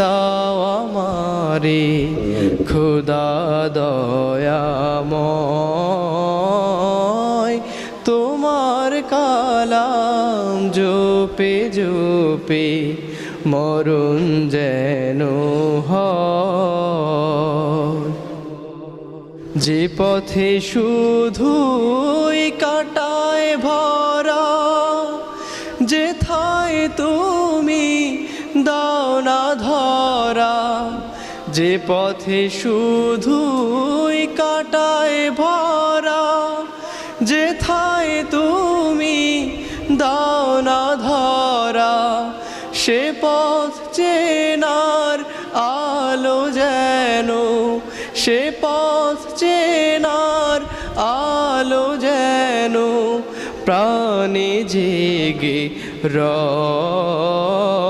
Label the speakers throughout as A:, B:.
A: দাও আমারে, খুদা দয়াময়। তোমার কালাম জোপে জোপে মরুন যেন যে পথে শুধুই কাটায় ভরা, যেথায় তুমি দাও না ধরা যে পথে শুধুই কাটায় ভরা, যেথায় তুমি দাও না ধরা সে পথ চেনার আলো যেন, সে পথ চেনার আলো যেন, প্রাণে জেগে রয়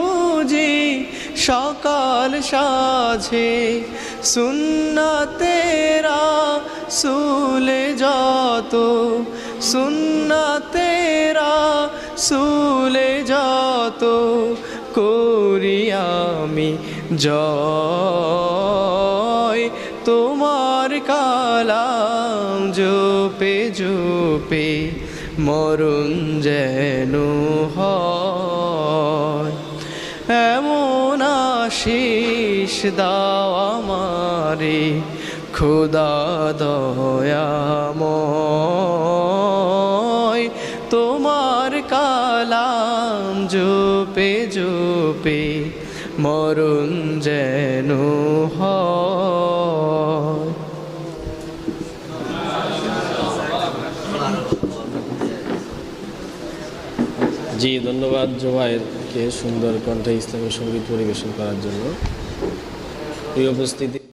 A: সকাল সাঝে সুন্না তেরা সুলে যত সুন্না তেরা সুলে যত করি আমি জয়। তোমার কালাম জোপে জোপে মরুন যেন হয়। এমন আশিস দাও আমারে খুদা দয়াময় তোমার কালাম জোপে জোপে মরুন যেন হয়।
B: জি ধন্যবাদ জোবাইরকে সুন্দর কণ্ঠে ইসলামী সংগীত পরিবেশন করার জন্য এই উপস্থিতি